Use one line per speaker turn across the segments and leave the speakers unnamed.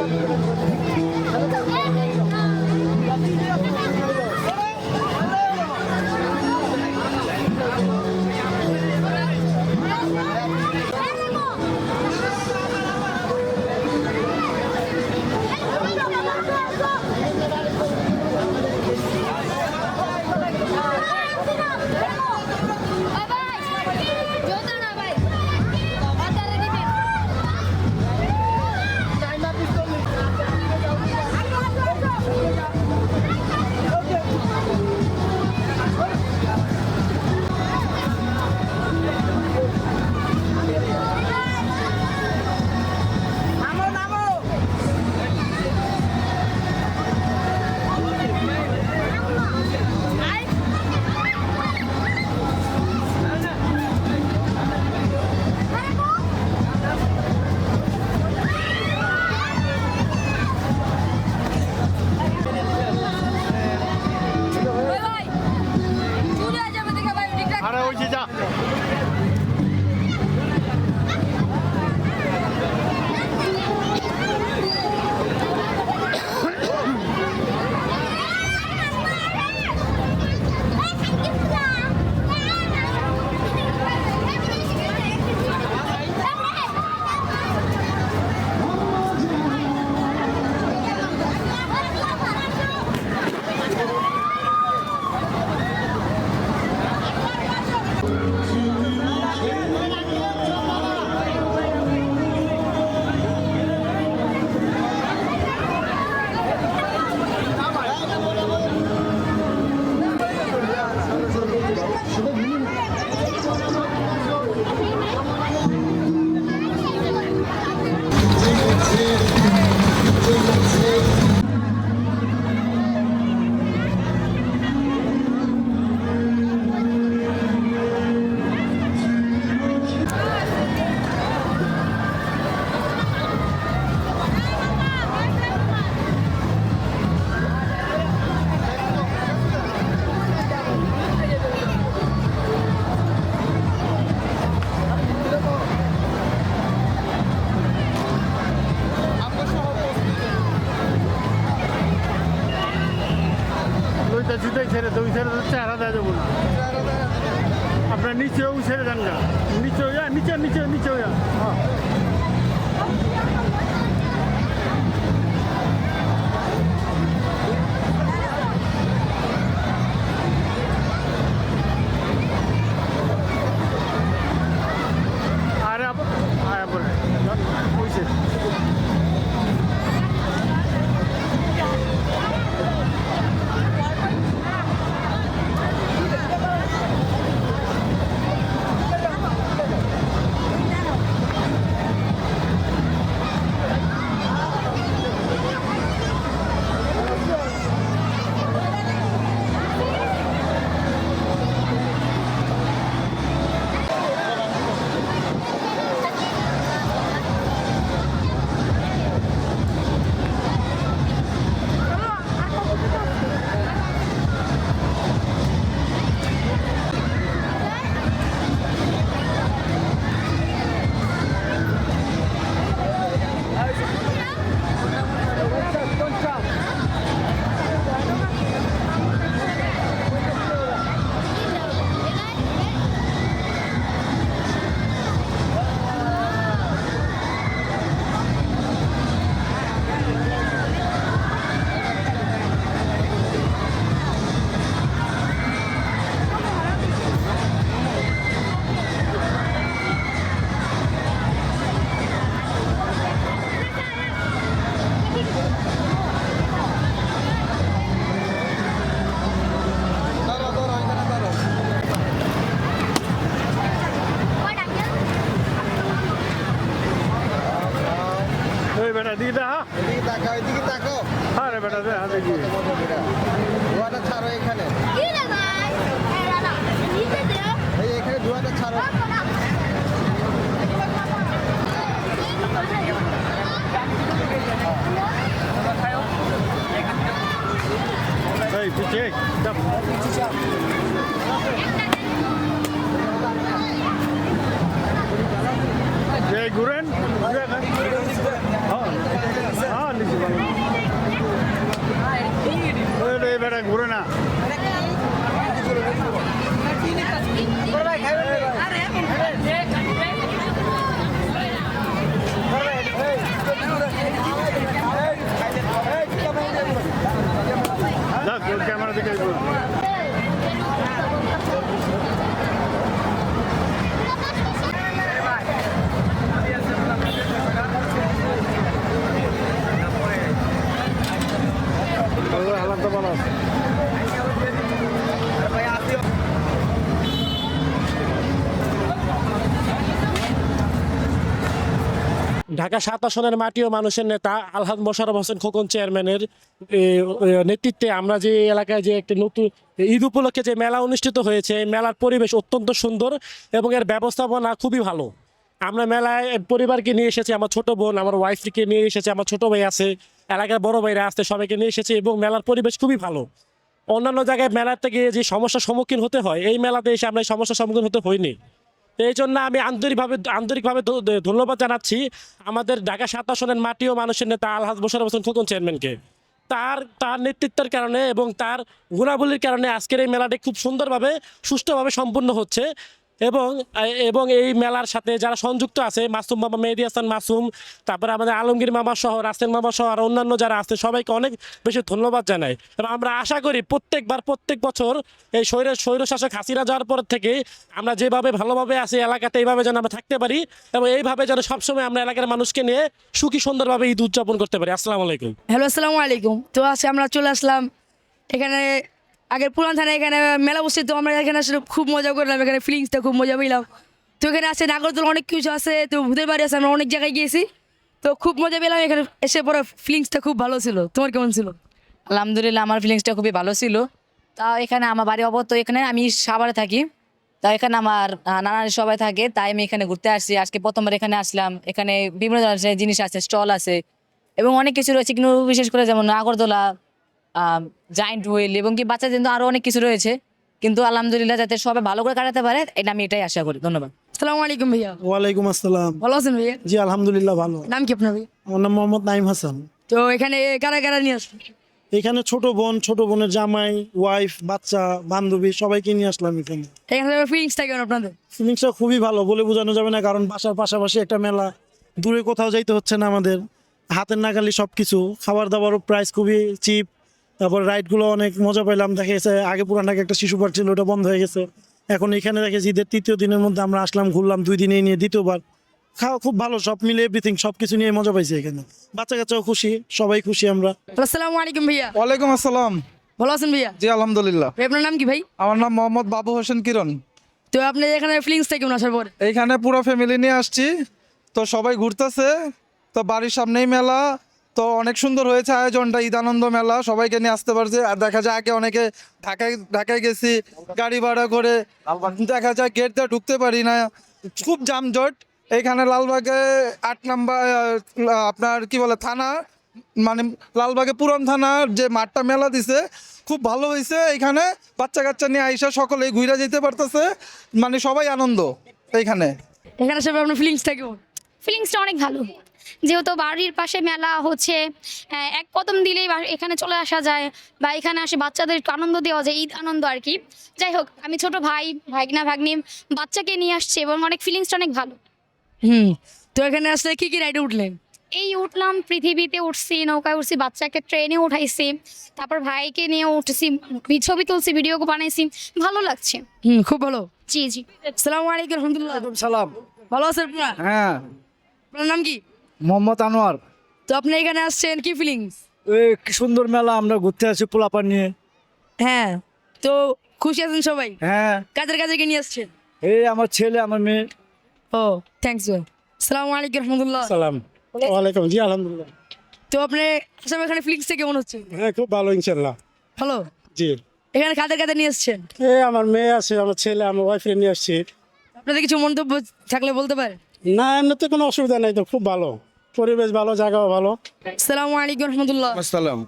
Thank you. Okay.
Dhaka সাত আসনের মাটি ও মানুষের নেতা আলহাদ মোশারফ হোসেন খোকন চেয়ারম্যানের নেতৃত্বে আমরা যে এলাকায় যে একটি নতুন, ঈদ উপলক্ষে যে মেলা অনুষ্ঠিত হয়েছে মেলার পরিবেশ অত্যন্ত সুন্দর এবং এর ব্যবস্থাপনা খুবই ভালো। আমরা মেলায় পরিবারকে নিয়ে এসেছি, আমার ছোট বোন, আমার ওয়াইফকে নিয়ে এসেছি, আমার ছোট ভাই আছে, এলাকার বড় ভাইরা আসতে সবাইকে নিয়ে এসেছি এবং মেলার পরিবেশ খুবই ভালো। অন্যান্য জায়গায় মেলার থেকে যে সমস্যার সম্মুখীন হতে হয়, এই মেলাতে এসে আমরা এই সমস্যার সম্মুখীন হতে হইনি এই জন্য আমি আন্তরিকভাবে আন্তরিকভাবে ধন্যবাদ জানাচ্ছি আমাদের ঢাকা সাত আসনের মাটি ও মানুষের নেতা আলহাজ মোশারফ হোসেন খোকন চেয়ারম্যানকে। তার তার নেতৃত্বের কারণে এবং তার গুণাবলীর কারণে আজকের এই মেলাটি খুব সুন্দরভাবে, সুষ্ঠুভাবে সম্পন্ন হচ্ছে। এবং এবং এই মেলার সাথে যারা সংযুক্ত আছে, মাসুম মামা, মেহেদি হাসান, মাসুম, তারপরে আমাদের আলমগীর মামা সহ, রাসেল মামা সহ, আর অন্যান্য যারা আছে, সবাইকে অনেক বেশি ধন্যবাদ জানাই। এবং আমরা আশা করি প্রত্যেকবার, প্রত্যেক বছর এই স্বৈর, স্বৈরশাসক হাসিনা যাওয়ার পর থেকে আমরা যেভাবে ভালোভাবে আছি, এলাকাতে এইভাবে যেন আমরা থাকতে পারি এবং এইভাবে যেন সবসময় আমরা এলাকার মানুষকে নিয়ে সুখী, সুন্দরভাবে ঈদ উদযাপন করতে পারি। আসসালামু আলাইকুম।
হ্যালো, আসসালামু আলাইকুম। তো আজকে আমরা চলে আসলাম এখানে আগের পুরান থানায় এখানে, মেলা বসছে তো আমরা এখানে আসলে খুব মজা করলাম, এখানে ফিলিংসটা খুব মজা পেলাম। তো এখানে আছে নাগরদোল, অনেক কিছু আছে, তো ভূতের বাড়ি আছে, আমরা অনেক জায়গায় গিয়েছি। তো খুব মজা পেলাম, এখানে এসে পরে ফিলিংসটা খুব ভালো ছিল। তোমার কেমন ছিল?
আলহামদুলিল্লাহ, আমার ফিলিংসটা খুবই ভালো ছিল। তা এখানে আমার বাড়ি অবত এখানে আমি সাভারে থাকি। তা এখানে আমার নানার সবাই থাকে, তাই আমি এখানে ঘুরতে আসছি। আজকে প্রথমবার এখানে আসলাম, এখানে বিভিন্ন ধরনের জিনিস আছে, স্টল আছে, এবং অনেক কিছু রয়েছে। কিন্তু বিশেষ করে যেমন নাগরদোলা জায়েন্ট হুইল এবং কি বাচ্চাদের কিন্তু আরও অনেক কিছু রয়েছে। কিন্তু আলহামদুলিল্লাহ যাতে সবাই ভালো করে কাটাতে পারে এটা আমি এটাই আশা করি। ধন্যবাদ।
আসসালামু আলাইকুম ভাইয়া।
ওয়ালাইকুম আসসালাম।
ভালো আছেন ভাইয়া?
জি আলহামদুলিল্লাহ ভালো।
নাম কি আপনার ভাইয়া?
আমার নাম মোহাম্মদ নাইম হাসান।
তো এখানে কারা কারা নিয়ে আসছেন
এখানে ছোট বোন ছোট বোনের জামাই ওয়াইফ বাচ্চা বান্ধবী সবাইকে নিয়ে আসলাম এখানে।
এখানে ফিলিংসটা কেমন আপনাদের?
ফিলিংসটা খুবই ভালো বলে বোঝানো যাবে না কারণ বাসার পাশাপাশি একটা মেলা। দূরে কোথাও যাইতে হচ্ছে না আমাদের। হাতের নাগালি সব কিছু খাবার দাবারও প্রাইস খুবই চিপ তারপর রাইডগুলো অনেক মজা পেলাম দেখা গেছে আগে পুরান ঢাকা একটা শিশু পার্ক ছিল ওটা বন্ধ হয়ে গেছে। এখন এখানে দেখেছি ঈদের তৃতীয় দিনের মধ্যে আমরা আসলাম ঘুরলাম দুই দিনে নিয়ে দ্বিতীয়বার। খাওয়া খুব ভালো সব মিলে এভরিথিং সব কিছু নিয়ে মজা পাইছি এখানে। বাচ্চা কাচ্চাও খুশি সবাই খুশি আমরা।
আসসালামু আলাইকুম ভাইয়া।
ওয়ালাইকুম আসসালাম।
ভালো আছেন ভাইয়া?
জি আলহামদুলিল্লাহ।
আপনার নাম কি ভাই?
আমার নাম মোহাম্মদ বাবু হোসেন কিরণ।
তো আপনি এখানে ফিলিংসটা কেমন আসার পরে?
এইখানে পুরো ফ্যামিলি নিয়ে আসছি। তো সবাই ঘুরতেছে। তো বাড়ির সামনেই মেলা। তো অনেক সুন্দর হয়েছে আয়োজনটা ঈদানন্দ মেলা সবাইকে নিয়ে আসতে পারছে। আর দেখা যায় আগে অনেকে ঢাকায় ঢাকায় গেছি গাড়ি ভাড়া করে। দেখা যায় গেট দিয়ে ঢুকতে পারি না। খুব যানজট। এইখানে লালবাগে আট নাম্বার আপনার কি বলে থানা মানে লালবাগে পুরান থানার যে মাঠটা মেলা দিছে খুব ভালো হয়েছে। এইখানে বাচ্চা কাচ্চা নিয়ে আইসা সকলেই ঘুরে যেতে পারতেছে। মানে সবাই আনন্দ এইখানে
এখানে সব আপনার ফিলিংসটা কেমন?
ফিলিংসটা অনেক ভালো। যেহেতু বাড়ির পাশে মেলা হচ্ছে এক কদম দিলেই এখানে চলে আসা যায় বা এখানে আসে বাচ্চাদের একটু আনন্দ দেওয়া যায় ঈদ আনন্দ আর কি। যাই হোক আমি ছোট ভাই ভাগনা ভাগ্নি বাচ্চাকে নিয়ে আসছি এবং অনেক ফিলিংসটা অনেক ভালো।
হুম তো এখানে আসলে কি কি রাইডে উঠলেন?
এই উঠলাম পৃথিবীতে উঠছি নৌকায় উঠছি বাচ্চাকে ট্রেনে উঠাইছি তারপর ভাইকে নিয়ে উঠছি ছবি তুলছি ভিডিও বানাইছি ভালো লাগছে।
হুম খুব ভালো।
জি জি।
সালামু আলাইকুম রহমতুল্লাহ
সালাম।
ভালো আছেন আপনারা?
হ্যাঁ।
আপনার নাম কি?
মোহাম্মদ আনোয়ার।
তো আপনি এখানে আসছেন কি ফিলিংস
কি সুন্দর মেলা আমরা ঘুরতে আসি পোলাপান নিয়ে।
হ্যাঁ তো খুশি আছেন সবাই?
হ্যাঁ।
কাজের কাদের কাদেরকে নিয়ে আসছেন?
এই আমার ছেলে আমার মেয়ে।
ও থ্যাংকস ভাই সালামু আলাইকুম রহমতুল্লাহ।
সালাম। ওয়ালাইকুম জি আলহামদুলিল্লাহ।
তো আপনি আসলে এখানে ফিলিংসটা কেমন হচ্ছে?
হ্যাঁ খুব ভালো ইনশাল্লাহ
ভালো?
জি।
এখানে কাদের কাদের নিয়ে আসছেন?
এই আমার মেয়ে আছে আমার ছেলে আমার ওয়াইফের নিয়ে আসছি।
আপনাদের কিছু মন্তব্য থাকলে বলতে পারেন?
না এমনিতে কোনো অসুবিধা নেই তো খুব ভালো। পরিবেশ ভালো জায়গাও ভালো।
সালামু আলাইকুম রহমতুল্লাহ।
আসসালাম।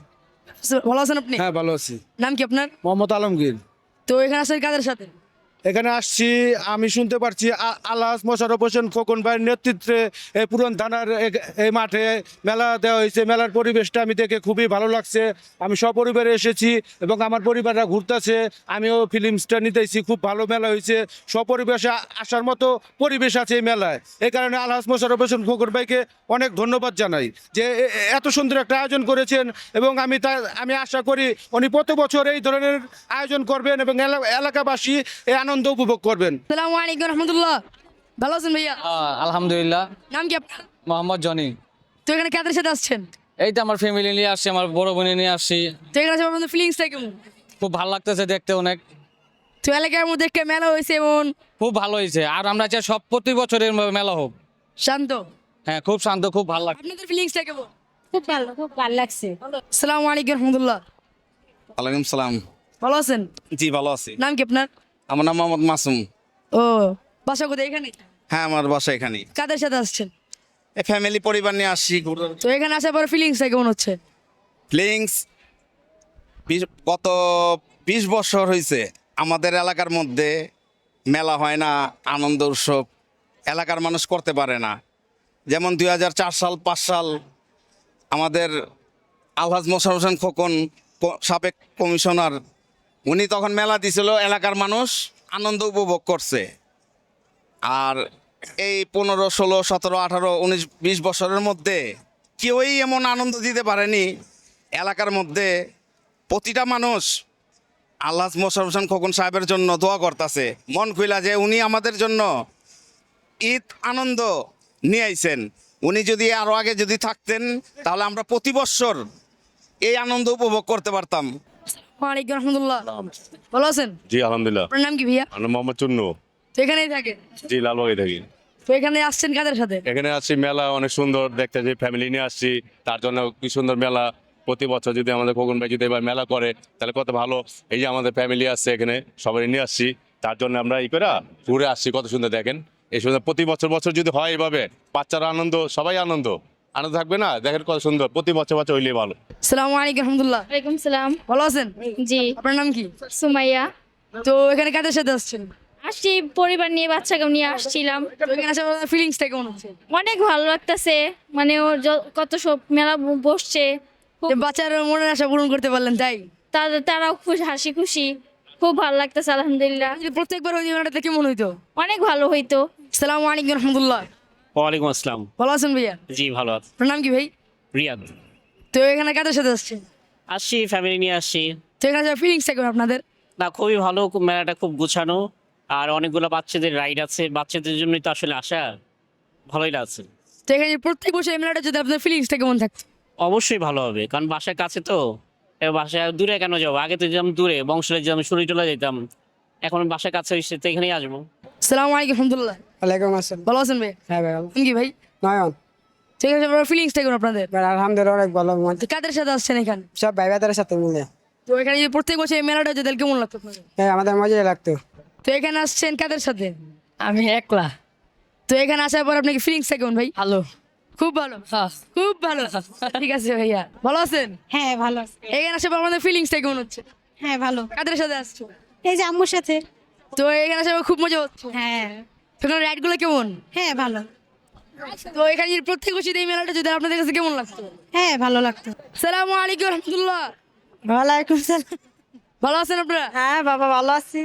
ভালো আছেন আপনি?
হ্যাঁ ভালো আছি।
নাম কি আপনার?
মোহাম্মদ আলমগীর।
তো এখানে আছেন কাদের সাথে?
এখানে আসছি, আমি শুনতে পারছি আ- আলহাজ মোশারফ হোসেন খোকন ভাইয়ের নেতৃত্বে এই পুরন থানার এই মাঠে মেলা দেওয়া হয়েছে। মেলার পরিবেশটা আমি দেখে খুবই ভালো লাগছে। আমি সপরিবারে এসেছি এবং আমার পরিবাররা ঘুরতেছে। আমিও ফিলিমসটা নিতেছি, খুব ভালো মেলা হয়েছে। সপরিবেশে আসার মতো পরিবেশ আছে এই মেলায়। এই কারণে আলহাজ মোশারফ হোসেন খোকন ভাইকে অনেক ধন্যবাদ জানাই যে এত সুন্দর একটা আয়োজন করেছেন এবং আমি তা, আমি আশা করি উনি প্রতি বছর এই ধরনের আয়োজন করবেন এবং এলা- এলাকাবাসী এই আনন্দ উপভোগ করবেন।
সালামু আলাইকুম রহমতুল্লাহ। ভালো আছেন ভাইয়া?
আলহামদুলিল্লাহ।
নাম কি আপনার?
মোহাম্মদ জনি।
তো এখানে কাদের সাথে আসছেন?
এই তো আমার ফ্যামিলি নিয়ে আসছি আমার বড় বোনে নিয়ে আসছি।
তো এখানে আসলে আপনাদের ফিলিংসটা কেমন?
খুব ভালো লাগতেছে দেখতে অনেক।
তো এলাকার মধ্যে একটা মেলা হয়েছে এমন?
খুব ভালো হয়েছে। আর আমরা চাই সব প্রতি বছরের মেলা হোক।
শান্ত?
হ্যাঁ খুব শান্ত খুব ভালো লাগছে।
আপনাদের ফিলিংসটা কেমন?
খুব ভালো খুব ভালো লাগছে।
আসসালামু আলাইকুম রহমতুল্লাহ।
ওয়ালাইকুম সালাম।
ভালো আছেন?
জি ভালো আছি।
নাম কি আপনার?
আমার নাম মোহাম্মদ মাসুম।
ও বাসা কোথায়? এখানে?
হ্যাঁ আমার বাসা এখানে।
কাদের সাথে আসছেন?
এই ফ্যামিলি পরিবার নিয়ে আসছি
তো এখানে আসার পর ফিলিংসটা কেমন হচ্ছে?
ফিলিংস গত বিশ বছর হয়েছে আমাদের এলাকার মধ্যে মেলা হয় না আনন্দ উৎসব এলাকার মানুষ করতে পারে না। যেমন দুই হাজার চার সাল পাঁচ সাল আমাদের আলহাজ মোশার হোসেন খোকন সাবেক কমিশনার উনি তখন মেলা দিছিল, এলাকার মানুষ আনন্দ উপভোগ করছে। আর এই পনেরো, ষোলো, সতেরো, আঠারো, উনিশ, বিশ বছরের মধ্যে কেউই এমন আনন্দ দিতে পারেনি। এলাকার মধ্যে প্রতিটা মানুষ আল্লাহ মোশারফ হোসেন খোকন সাহেবের জন্য দোয়া করতেছে। মন খুইলা যে উনি আমাদের জন্য ঈদ আনন্দ নিয়ে আইছেন। উনি যদি আরও আগে যদি থাকতেন, তাহলে আমরা প্রতি বছর এই আনন্দ উপভোগ করতে পারতাম।
ওয়ালাইকুম রহমতুল্লাহ। ভালো আছেন?
জি আলহামদুলিল্লাহ।
আপনার নাম কি ভাইয়া?
আমি মোহাম্মদ চুন্নু।
তো এখানেই থাকেন?
জি লালবাগে থাকি।
তো এখানে আসছেন কাদের সাথে?
এখানে আসছি মেলা অনেক সুন্দর দেখতে যে ফ্যামিলি নিয়ে আসছি। তার জন্য কি সুন্দর মেলা। প্রতি বছর যদি আমাদের খোকন ভাই যদি এবার মেলা করে তাহলে কত ভালো। এই যে আমাদের ফ্যামিলি আসছে এখানে সবাই নিয়ে আসছি। তার জন্য আমরা এই করে ঘুরে আসছি কত সুন্দর দেখেন। এই সুন্দর প্রতি বছর বছর যদি হয় এইভাবে বাচ্চারা আনন্দ সবাই আনন্দ। আনন্দ থাকবে না? দেখেন কত সুন্দর। প্রতি বছর বছর হইলে ভালো।
আসসালামু আলাইকুম রহমতুল্লাহ
ওয়ালাইকুম সালাম।
ভালো আছেন?
জি।
আপনার নাম কি?
সুমাইয়া।
তো এখানে কাদের সাথে আসছেন?
আসছি পরিবার নিয়ে বাচ্চাকে নিয়ে আসছিলাম।
ফিলিংসটা কেমন হচ্ছে
অনেক ভালো লাগতেছে। মানে ওর কত সব মেলা বসছে।
বাচ্চার মনের আশা পূরণ করতে পারলেন তাই?
তাদের তারাও খুশি হাসি খুশি। খুব ভালো লাগতেছে আলহামদুলিল্লাহ।
প্রত্যেকবার হইতে মেলাটাতে কেমন হইতো?
অনেক ভালো হইতো।
আসসালামু আলাইকুম রহমতুল্লাহ
ওয়ালাইকুম আসসালাম।
ভালো আছেন ভাইয়া?
জি ভালো আছি।
আপনার নাম কি ভাই?
রিয়াদ।
তো এখানে কাদের সাথে আসছেন?
আসছি ফ্যামিলি নিয়ে আসছি।
তো এখানে আসার ফিলিংসটা কেমন আপনাদের?
না খুবই ভালো খুব মেলাটা খুব গুছানো। আর অনেকগুলো বাচ্চাদের রাইড আছে। বাচ্চাদের জন্যই তো আসলে আসা। ভালোই লাগছে।
তো এখানে প্রত্যেক বছর এই মেলাটা যদি আপনার ফিলিংসটা কেমন থাকতো
অবশ্যই ভালো হবে। কারণ বাসার কাছে তো। এবার বাসায় দূরে কেন যাব? আগে তো যেতাম দূরে। বংশলে যেতাম শুনে চলে যেতাম। এখন বাসার কাছে হয়েছে তো এখানেই আসব।
আসসালামু আলাইকুম রহমতুল্লাহ
ওয়ালাইকুম আসসালাম।
ভালো আছেন ভাই?
হ্যাঁ ভাই
নাম কি ভাই?
নয়ন।
ঠিক আছে আপনার ফিলিংসটা কেমন আপনাদের।
আলহামদুলিল্লাহ অনেক ভালো।
তো কাদের সাথে আসছেন এখানে?
সব ভাই ভাইদের সাথে মিলে।
তো এখানে যে প্রত্যেক বছর এই মেলাটা হচ্ছে তাহলে কেমন লাগতো আপনাদের?
হ্যাঁ আমাদের মজাই লাগতো।
তো এখানে আসছেন কাদের সাথে?
আমি একলা।
তো এখানে আসার পর আপনাকে ফিলিংসটা কেমন ভাই?
ভালো।
খুব ভালো। খুব ভালো। ঠিক আছে ভাইয়া। ভালো আছেন?
হ্যাঁ ভালো
এখানে আসার পর আমাদের ফিলিংসটা কেমন হচ্ছে।
হ্যাঁ ভালো।
কাদের সাথে আসছো?
এই যে আম্মুর সাথে।
তো এখানে আসার পর খুব মজা হচ্ছে।
হ্যাঁ।
তো রাইডগুলো কেমন?
হ্যাঁ ভালো।
তো এখানে যে প্রত্যেক বছর এই মেলাটা যদি আপনাদের কাছে কেমন লাগতো?
হ্যাঁ ভালো লাগতো।
সালামু আলাইকুম রহমতুল্লাহ।
ওয়ালাইকুম সালাম।
ভালো আছেন আপনারা?
হ্যাঁ বাবা ভালো আছি।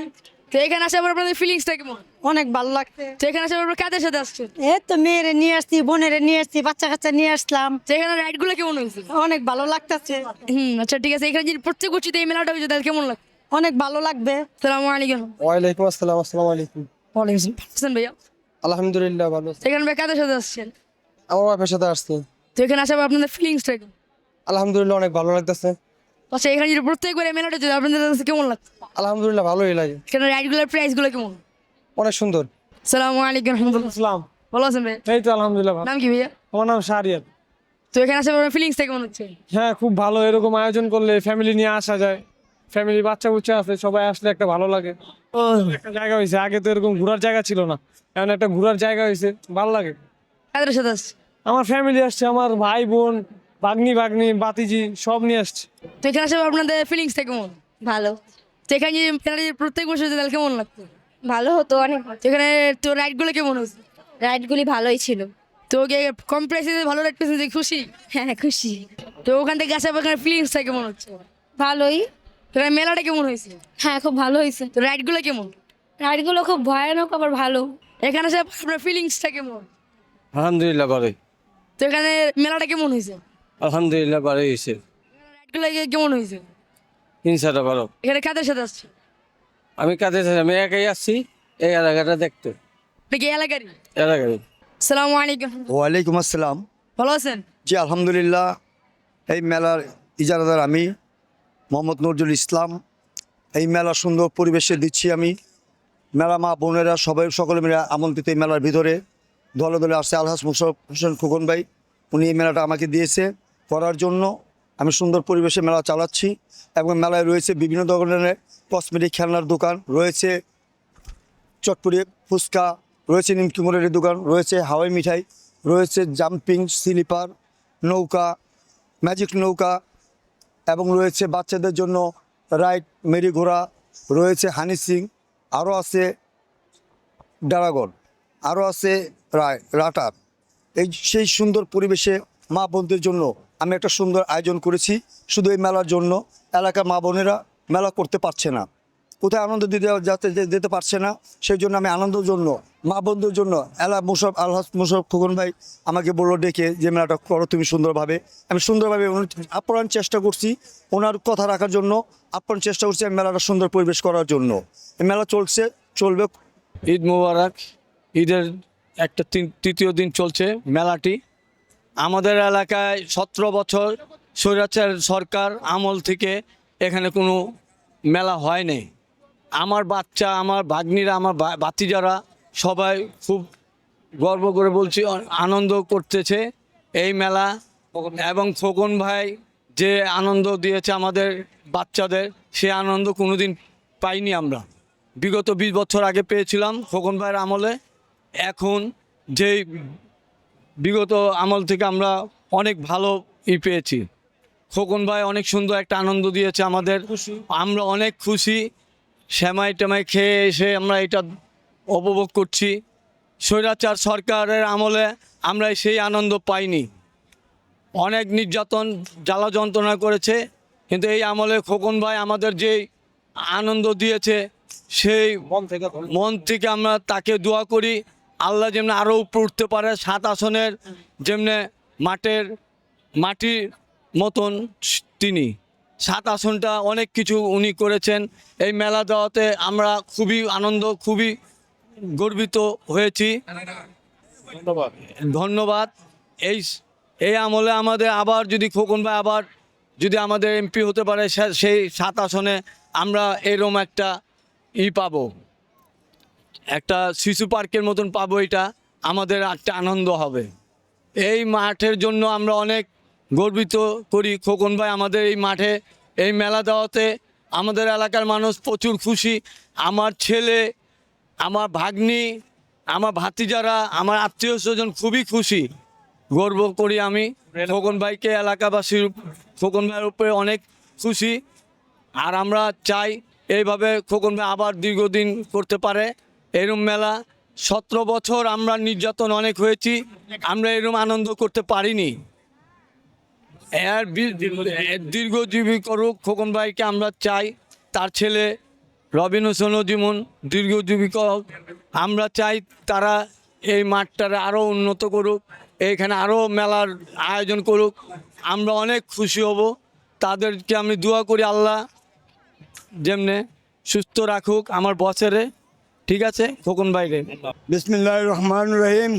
তো এখানে আসার পর আপনাদের ফিলিংসটা কেমন?
অনেক ভালো লাগছে।
তো এখানে আসার পর কাদের সাথে আসছেন?
এই তো মেয়েরে নিয়ে আসছি বোনেরে নিয়ে আসছি বাচ্চা কাচ্চা নিয়ে আসলাম।
তো এখানে রাইডগুলো কেমন হয়েছে?
অনেক ভালো লাগতেছে।
হুম আচ্ছা ঠিক আছে। এখানে যদি প্রত্যেক বছর এই মেলাটা হয়েছে তাহলে কেমন লাগতো
অনেক ভালো লাগবে।
সালামু আলাইকুম।
ওয়ালাইকুম আসসালাম আসসালামু আলাইকুম।
ওয়ালাইকুম আসসালাম ভাইয়া।
আলহামদুলিল্লাহ ভালো
এখানে ভাই কাদের সাথে আসছেন?
আমার ওয়াইফের সাথে আসছি।
তো এখানে আসার পর আপনাদের ফিলিংসটা কেমন?
আলহামদুলিল্লাহ অনেক ভালো লাগতেছে।
আচ্ছা এখানে যদি প্রত্যেকবার এই মেলাটা যদি আপনাদের কাছে কেমন লাগতো
আলহামদুলিল্লাহ ভালোই লাগে।
এখানে রাইডগুলোর প্রাইসগুলো কেমন?
অনেক সুন্দর।
সালামু আলাইকুম রহমতুল্লাহ
আসসালাম।
ভালো আছেন ভাই
এই তো আলহামদুলিল্লাহ ভালো।
নাম কি ভাইয়া?
আমার নাম শাহরিয়ার
তো এখানে আসার পর ফিলিংসটা কেমন হচ্ছে
হ্যাঁ খুব ভালো। এরকম আয়োজন করলে ফ্যামিলি নিয়ে আসা যায়। ফ্যামিলি বাচ্চা বুচ্চা আছে সবাই আসলে একটা ভালো লাগে।
ও
একটা জায়গা হয়েছে আগে তো এরকম ঘোরার জায়গা ছিল না এখন একটা ঘোরার জায়গা হয়েছে ভালো লাগে।
কাদের সাথে আসছে
আমার ফ্যামিলি আসছে আমার ভাই বোন ভাগ্নি ভাগ্নি বাতিজি সব নিয়ে আসছে।
তো এখানে পর আপনাদের ফিলিংসটা কেমন?
ভালো।
তো এখানে যদি প্রত্যেক বছর হতো তাহলে কেমন লাগতো
ভালো হতো অনেক
তো এখানে তো রাইডগুলো কেমন হয়েছে?
রাইডগুলি ভালোই ছিল।
তো ওকে কম প্রাইসে ভালো রাইড পেয়েছে খুশি?
হ্যাঁ খুশি।
তো ওখান থেকে আসার পর এখানে ফিলিংসটা কেমন হচ্ছে?
ভালোই।
তো এখানে মেলাটা কেমন হয়েছে?
হ্যাঁ খুব ভালো হয়েছে।
তো রাইডগুলো কেমন?
রাইডগুলো খুব ভয়ানক আবার ভালো।
এখানে পর আপনার ফিলিংসটা কেমন?
আলহামদুলিল্লাহ ভালোই।
তো এখানে মেলাটা কেমন হয়েছে?
আলহামদুলিল্লাহ ভালোই হয়েছে।
রাইডগুলো কেমন হয়েছে?
ইনশাল্লাহ ভালো।
এখানে কাদের সাথে আসছে?
আমি কাজে আমি একাই আসছি এই এলাকাটা দেখতে।
আপনি কি এলাকারই। সালামু আলাইকুম।
ওয়ালাইকুম আসসালাম।
ভালো আছেন?
জি আলহামদুলিল্লাহ। এই মেলার ইজারাদার আমি। মোহাম্মদ নজরুল ইসলাম। এই মেলা সুন্দর পরিবেশে দিচ্ছি আমি। মেলা মা বোনেরা সবাই, সকলে মিলে আমন্ত্রিত এই মেলার ভিতরে। দলে দলে আসছে আলহাস মুশারফ হোসেন খোকন ভাই। উনি এই মেলাটা আমাকে দিয়েছে করার জন্য। আমি সুন্দর পরিবেশে মেলা চালাচ্ছি এবং মেলায় রয়েছে বিভিন্ন ধরনের কসমেটিক খেলনার দোকান, রয়েছে চটপুরি ফুচকা, রয়েছে নিমকি মুরের দোকান, রয়েছে হাওয়াই মিঠাই, রয়েছে জাম্পিং, স্লিপার, নৌকা ম্যাজিক নৌকা এবং রয়েছে বাচ্চাদের জন্য রাইড মেরি ঘোড়া রয়েছে হানি সিং, আরও আছে ড্রাগন, আরও আছে রায় রাটার। এই সেই সুন্দর পরিবেশে মা বোনদের জন্য আমি একটা সুন্দর আয়োজন করেছি। শুধু এই মেলার জন্য, এলাকার মা বোনেরা মেলা করতে পারছে না। কোথায় আনন্দ দিতে যাতে যেতে পারছে না, সেই জন্য আমি আনন্দের জন্য মা বন্ধুর জন্য, এলা মুসব আল্লাহ মুসব খোকন ভাই আমাকে বলল ডেকে যে মেলাটা করো তুমি সুন্দরভাবে। আমি সুন্দরভাবে আপ্রাণ চেষ্টা করছি ওনার কথা রাখার জন্য, আপ্রাণ চেষ্টা করছি আমি মেলাটা সুন্দর পরিবেশ করার জন্য। মেলা চলছে, চলবে।
ঈদ মোবারক, ঈদের একটা তৃতীয় দিন চলছে মেলাটি। আমাদের এলাকায় সতেরো বছর স্বৈরাচার সরকার আমল থেকে এখানে কোনো মেলা হয়নি আমার বাচ্চা, আমার ভাগ্নিরা, আমার বাতিজারা সবাই খুব গর্ব করে বলছি আনন্দ করতেছে এই মেলা। এবং খোকন ভাই যে আনন্দ দিয়েছে আমাদের বাচ্চাদের সে আনন্দ কোনোদিন পাইনি আমরা। বিগত বিশ বছর আগে পেয়েছিলাম খোকন ভাইয়ের আমলে। এখন যেই বিগত আমল থেকে আমরা অনেক ভালো ই পেয়েছি। খোকন ভাই অনেক সুন্দর একটা আনন্দ দিয়েছে আমাদের। আমরা অনেক খুশি। শ্যামাই ট্যামাই খেয়ে এসে আমরা এটা উপভোগ করছি। স্বৈরাচার সরকারের আমলে আমরা সেই আনন্দ পাইনি। অনেক নির্যাতন জ্বালা যন্ত্রণা করেছে কিন্তু এই আমলে খোকন ভাই আমাদের যে আনন্দ দিয়েছে সেই মন থেকে আমরা তাকে দোয়া করি। আল্লাহ যেমনি আরও উপরে উঠতে পারে সাত আসনের যেমনে মাঠের মাটির মতন তিনি। সাত আসনটা অনেক কিছু উনি করেছেন। এই মেলা দেওয়াতে আমরা খুবই আনন্দ খুবই গর্বিত হয়েছি। ধন্যবাদ। এই এই আমলে আমাদের আবার যদি খোকন ভাই আবার যদি আমাদের এমপি হতে পারে সেই সাত আসনে আমরা এরম একটা ই পাব। একটা শিশু পার্কের মতন পাবো এটা। আমাদের একটা আনন্দ হবে। এই মাঠের জন্য আমরা অনেক গর্বিত করি। খোকন ভাই আমাদের এই মাঠে এই মেলা দেওয়াতে আমাদের এলাকার মানুষ প্রচুর খুশি। আমার ছেলে আমার ভাগ্নি, আমার ভাতিজারা, আমার আত্মীয় স্বজন খুবই খুশি। গর্ব করি আমি। খোকন ভাইকে এলাকাবাসীর, খোকন ভাইয়ের উপরে অনেক খুশি। আর আমরা চাই এইভাবে খোকন ভাই আবার দীর্ঘদিন করতে পারে। এরম মেলা, সতেরো বছর আমরা নির্যাতন অনেক হয়েছি, আমরা এরম আনন্দ করতে পারিনি। এর দীর্ঘজীবী করুক, খোকন ভাইকে আমরা চাই। তার ছেলে রবিন হোসেন জীবন দীর্ঘজীবী করুক আমরা চাই তারা এই মাঠটারে আরও উন্নত করুক এইখানে আরও মেলার আয়োজন করুক। আমরা অনেক খুশি হব। তাদেরকে আমি দোয়া করি আল্লাহ যেমনে সুস্থ রাখুক আমার বছরে ঠিক আছে, খোকন ভাইরে
বিসমিল্লাহ রহমান রহিম।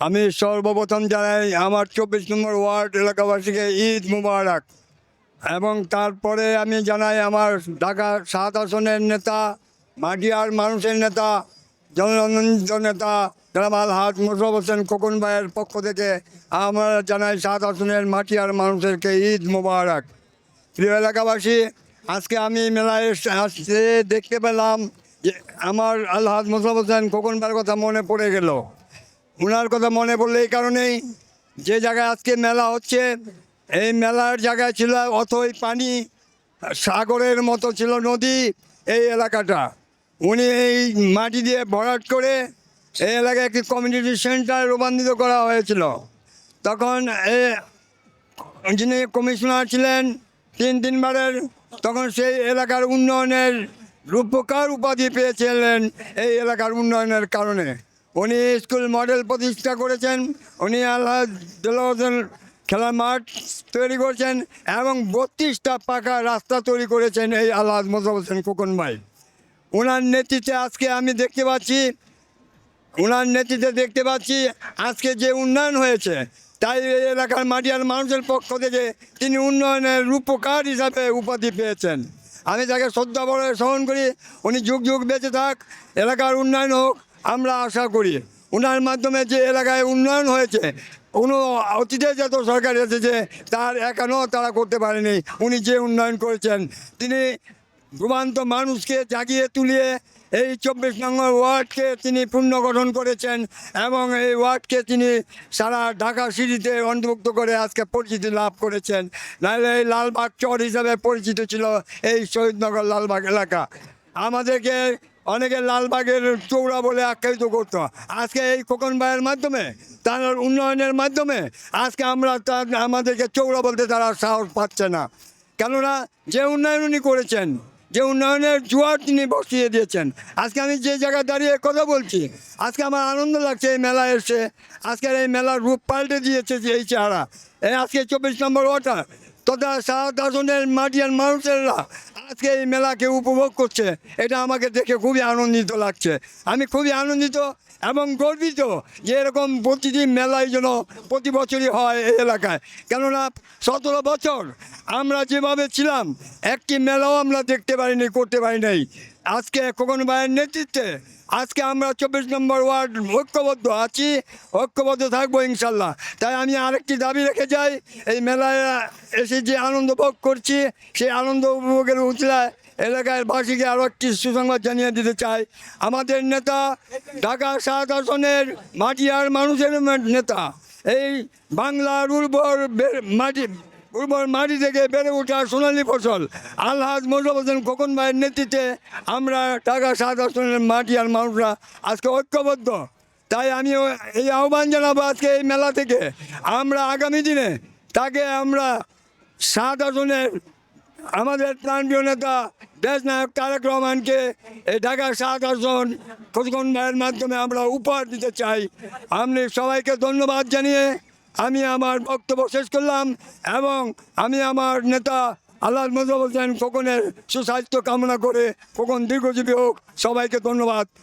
আমি সর্বপ্রথম জানাই আমার চব্বিশ নম্বর ওয়ার্ড এলাকাবাসীকে ঈদ মুবারক। এবং তারপরে আমি জানাই আমার ঢাকা সাত আসনের নেতা, মাটিয়ার মানুষের নেতা, জননন্দিত নেতা জনাব আলহাজ মোশারফ হোসেন খোকন ভাইয়ের পক্ষ থেকে আমরা জানাই সাত আসনের মাটিয়ার মানুষেরকে ঈদ মুবারক। প্রিয় এলাকাবাসী, আজকে আমি মেলায় আসতে দেখতে পেলাম যে আমার আলহাজ মোশারফ হোসেন খোকন ভাইয়ের কথা মনে পড়ে গেল। ওনার কথা মনে পড়লে এই কারণেই যে জায়গায় আজকে মেলা হচ্ছে এই মেলার জায়গায় ছিল অথই পানি, সাগরের মতো ছিল নদী এই এলাকাটা। উনি এই মাটি দিয়ে ভরাট করে এই এলাকায় একটি কমিউনিটি সেন্টার রূপান্তরিত করা হয়েছিল। তখন এ যিনি কমিশনার ছিলেন, তিন তিনবারের, তখন সেই এলাকার উন্নয়নের রূপকার উপাধি পেয়েছিলেন এই এলাকার উন্নয়নের কারণে। উনি স্কুল মডেল প্রতিষ্ঠা করেছেন, উনি আল্লাহ খেলার মাঠ তৈরি করেছেন এবং বত্রিশটা পাকা রাস্তা তৈরি করেছেন এই আল্লাহ মোজাফ হোসেন খোকন ভাই। ওনার নেতৃত্বে আজকে আমি দেখতে পাচ্ছি ওনার নেতৃত্বে দেখতে পাচ্ছি আজকে যে উন্নয়ন হয়েছে, তাই এই এলাকার মাটিয়ার মানুষের পক্ষ থেকে তিনি উন্নয়নের রূপকার হিসাবে উপাধি পেয়েছেন। আমি তাকে শ্রদ্ধা বড় স্মরণ করি, উনি যুগ যুগ বেঁচে থাক, এলাকার উন্নয়ন হোক, আমরা আশা করি। ওনার মাধ্যমে যে এলাকায় উন্নয়ন হয়েছে কোনো অতীতে যত সরকার এসেছে, তার এখনও তারা করতে পারেনি। উনি যে উন্নয়ন করেছেন, তিনি ঘুমান্ত মানুষকে জাগিয়ে তুলিয়ে এই চব্বিশ নম্বর ওয়ার্ডকে তিনি পুনর্গঠন করেছেন এবং এই ওয়ার্ডকে তিনি সারা ঢাকা সিটিতে অন্তর্ভুক্ত করে আজকে পরিচিতি লাভ করেছেন। নাহলে এই লালবাগ চর হিসাবে পরিচিত ছিল এই শহীদনগর লালবাগ এলাকা। আমাদেরকে অনেকে লালবাগের চৌড়া বলে আখ্যায়িত করতো। আজকে এই খোকন ভাইয়ের মাধ্যমে, তার উন্নয়নের মাধ্যমে, আজকে আমরা তার, আমাদেরকে চৌড়া বলতে তারা সাহস পাচ্ছে না। কেননা, যে উন্নয়ন উনি করেছেন, যে উন্নয়নের জোয়ার তিনি বসিয়ে দিয়েছেন। আজকে আমি যে জায়গায় দাঁড়িয়ে কথা বলছি, আজকে আমার আনন্দ লাগছে এই মেলা এসে। আজকের এই মেলার রূপ পাল্টে দিয়েছে যে এই চেহারা। এই আজকে চব্বিশ নম্বর ওয়াটার, তথা সারা দাসনের মাটিয়ান মানুষেরা আজকে এই মেলাকে উপভোগ করছে, এটা আমাকে দেখে খুবই আনন্দিত লাগছে। আমি খুবই আনন্দিত এবং গর্বিত যে এরকম প্রতিদিন মেলায় যেন প্রতি বছরই হয় এই এলাকায়। কেননা সতেরো বছর আমরা যেভাবে ছিলাম, একটি মেলাও আমরা দেখতে পারিনি, করতে পারি নাই আজকে খোকন ভাইয়ের নেতৃত্বে আজকে আমরা চব্বিশ নম্বর ওয়ার্ড ঐক্যবদ্ধ আছি, ঐক্যবদ্ধ থাকব ইনশাল্লাহ। তাই আমি আরেকটি দাবি রেখে যাই, এই মেলায় এসে যে আনন্দ ভোগ করছি, সেই আনন্দ উপভোগের উতলায় এলাকার বাসীকে আরও একটি সুসংবাদ জানিয়ে দিতে চাই। আমাদের নেতা, ঢাকা সাত আসনের মাটিয়ার মানুষের নেতা, এই বাংলার উর্বর মাটি উর্বর মাটি থেকে বেড়ে ওঠা সোনালী ফসল। আলহাজ মোশারফ হোসেন খোকন ভাইয়ের নেতৃত্বে আমরা ঢাকা সাত আসনের মাটি আর মানুষরা আজকে ঐক্যবদ্ধ। তাই আমি এই আহ্বান জানাব আজকে এই মেলা থেকে। আমরা আগামী দিনে তাকে আমরা সাত আসনের আমাদের প্রাণপ্রিয় নেতা দেশ নায়ক তারেক রহমানকে এই ঢাকার সাত আসন ভাইয়ের মাধ্যমে আমরা উপহার দিতে চাই। আমি সবাইকে ধন্যবাদ জানিয়ে আমি আমার বক্তব্য শেষ করলাম এবং আমি আমার নেতা আল্লাহ মজা হোসেন খোকনের সুস্বাস্থ্য কামনা করে খোকন দীর্ঘজীবী হোক, সবাইকে ধন্যবাদ।